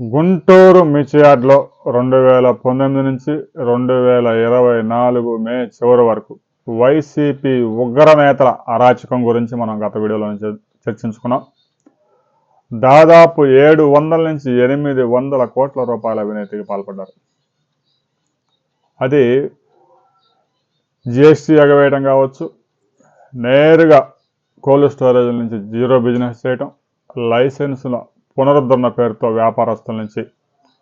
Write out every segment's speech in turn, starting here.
గుంటూరు మిర్చియార్డ్లో రెండు వేల పంతొమ్మిది నుంచి రెండు వేల ఇరవై నాలుగు మే చివరి వరకు వైసీపీ ఉగ్ర నేతల అరాచకం గురించి మనం గత వీడియోలో చర్చించుకున్నాం. దాదాపు ఏడు వందల నుంచి ఎనిమిది వందల కోట్ల రూపాయల అవినీతికి పాల్పడ్డారు. అది జిఎస్టీ ఎగవేయడం కావచ్చు నేరుగా కోల్డ్ స్టోరేజ్ నుంచి జీరో బిజినెస్ చేయటం లైసెన్సుల పునరుద్ధరణ పేరుతో వ్యాపారస్తుల నుంచి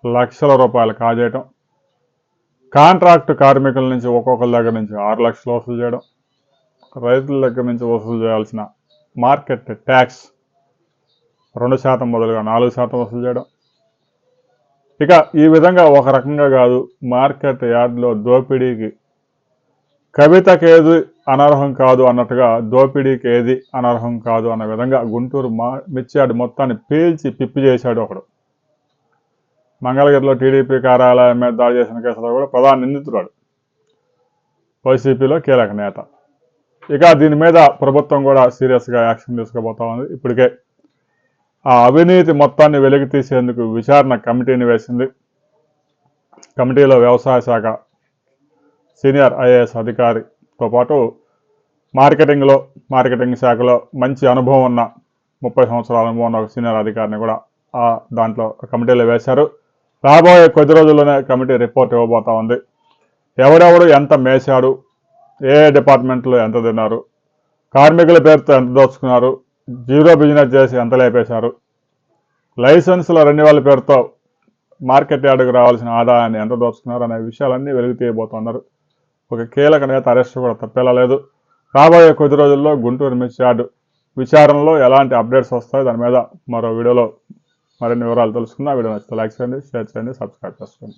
లక్షల రూపాయలు కాజేయటం. కాంట్రాక్ట్ కార్మికుల నుంచి ఒక్కొక్కరి దగ్గర నుంచి ఆరు లక్షలు వసూలు చేయడం. రైతుల దగ్గర నుంచి వసూలు చేయాల్సిన మార్కెట్ ట్యాక్స్ రెండు శాతం బదులుగా నాలుగు శాతం వసూలు చేయడం. ఇక ఈ విధంగా ఒక రకంగా కాదు మార్కెట్ యార్డ్లో దోపిడీకి కవితకి ఏది అనర్హం కాదు అన్నట్టుగా దోపిడీకి ఏది అనర్హం కాదు అన్న విధంగా గుంటూరు మా మిర్చియాడు మొత్తాన్ని పీల్చి పిప్పి చేశాడు ఒకడు. మంగళగిరిలో టీడీపీ కార్యాలయం మీద దాడి చేసిన కేసులో కూడా ప్రధాన నిందితురాడు వైసీపీలో కీలక నేత. ఇక దీని మీద ప్రభుత్వం కూడా సీరియస్గా యాక్షన్ తీసుకోబోతా ఉంది. ఇప్పటికే ఆ అవినీతి మొత్తాన్ని వెలికి తీసేందుకు విచారణ కమిటీని వేసింది. కమిటీలో వ్యవసాయ శాఖ సీనియర్ ఐఏఎస్ అధికారితో పాటు మార్కెటింగ్లో మార్కెటింగ్ శాఖలో మంచి అనుభవం ఉన్న ముప్పై సంవత్సరాల అనుభవం ఉన్న ఒక సీనియర్ అధికారిని కూడా ఆ దాంట్లో కమిటీలో వేశారు. రాబోయే కొద్ది రోజుల్లోనే కమిటీ రిపోర్ట్ ఇవ్వబోతా ఉంది. ఎవడెవడు ఎంత మేశాడు ఏ డిపార్ట్మెంట్లో ఎంత తిన్నారు కార్మికుల పేరుతో ఎంత దోచుకున్నారు జీరో బిజినెస్ చేసి ఎంత లేపేశారు లైసెన్సుల రెన్యువల్ పేరుతో మార్కెట్ యార్డుకు రావాల్సిన ఆదాయాన్ని ఎంత దోచుకున్నారు అనే విషయాలన్నీ వెలుగు తీయబోతున్నారు. ఒక కీలక నేత అరెస్ట్ కూడా తప్పేలా రాబోయే కొద్ది రోజుల్లో గుంటూరు మిర్చి యార్డు విచారణలో ఎలాంటి అప్డేట్స్ వస్తాయో దాని మీద మరో వీడియోలో మరిన్ని వివరాలు తెలుసుకుందాం. వీడియో నచ్చితే లైక్ చేయండి షేర్ చేయండి సబ్స్క్రైబ్ చేసుకోండి.